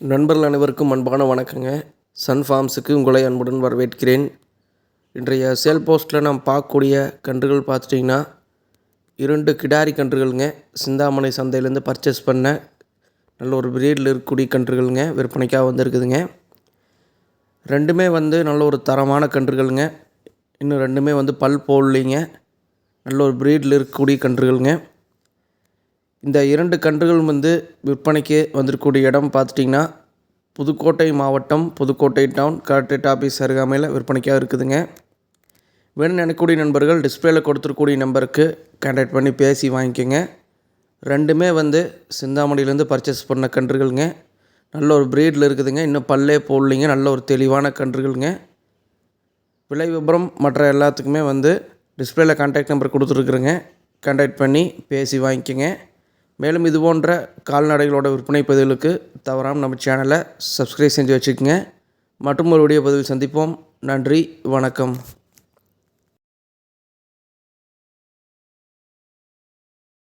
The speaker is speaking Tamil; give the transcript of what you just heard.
நண்பர்கள் அனைவருக்கும் அன்பான வணக்கங்க. சன் ஃபார்ம்ஸுக்கு உங்களை அன்புடன் வரவேற்கிறேன். இன்றைய சேல் போஸ்ட்டில் நாம் பார்க்கக்கூடிய கன்றுகள் பார்த்துட்டிங்கன்னா இரண்டு கிடாரி கன்றுகள்ங்க. சிந்தாமணி சந்தையிலேருந்து பர்ச்சேஸ் பண்ண நல்ல ஒரு பிரீடில் இருக்கக்கூடிய கன்றுகள்ங்க. விற்பனைக்காக வந்திருக்குதுங்க. ரெண்டுமே வந்து நல்ல ஒரு தரமான கன்றுகள்ங்க. இன்னும் ரெண்டுமே வந்து பல் போடலிங்க. நல்ல ஒரு பிரீடில் இருக்கக்கூடிய கன்றுகள்ங்க. இந்த இரண்டு கன்றுகளும் வந்து விற்பனைக்கு வந்திருக்கக்கூடிய இடம் பார்த்துட்டிங்கன்னா புதுக்கோட்டை மாவட்டம் புதுக்கோட்டை டவுன் கலெக்டரேட் ஆஃபீஸ் அருகாமையில் விற்பனைக்காக இருக்குதுங்க. வேணும் நினைக்கக்கூடிய நண்பர்கள் டிஸ்பிளேயில் கொடுத்துருக்கூடிய நம்பருக்கு கான்டாக்ட் பண்ணி பேசி வாங்கிக்கோங்க. ரெண்டுமே வந்து சிந்தாமணிலேருந்து பர்ச்சேஸ் பண்ண கன்றுகள்ங்க. நல்ல ஒரு ப்ரீடில் இருக்குதுங்க. இன்னும் பல்லே போடலிங்க. நல்ல ஒரு தெளிவான கன்றுகள்ங்க. விலை விபரம் மற்ற எல்லாத்துக்குமே வந்து டிஸ்பிளேயில் கான்டாக்ட் நம்பர் கொடுத்துருக்குறேங்க. கான்டாக்ட் பண்ணி பேசி வாங்கிக்கோங்க. மேலும் இது போன்ற கால்நடைகளோட விற்பனை பதிவுகளுக்கு தவறாமல் நம்ம சேனலை சப்ஸ்கிரைப் செஞ்சு வச்சுக்கோங்க. மற்றும் ஒரு வீடியோ பதிவில் சந்திப்போம். நன்றி. வணக்கம்.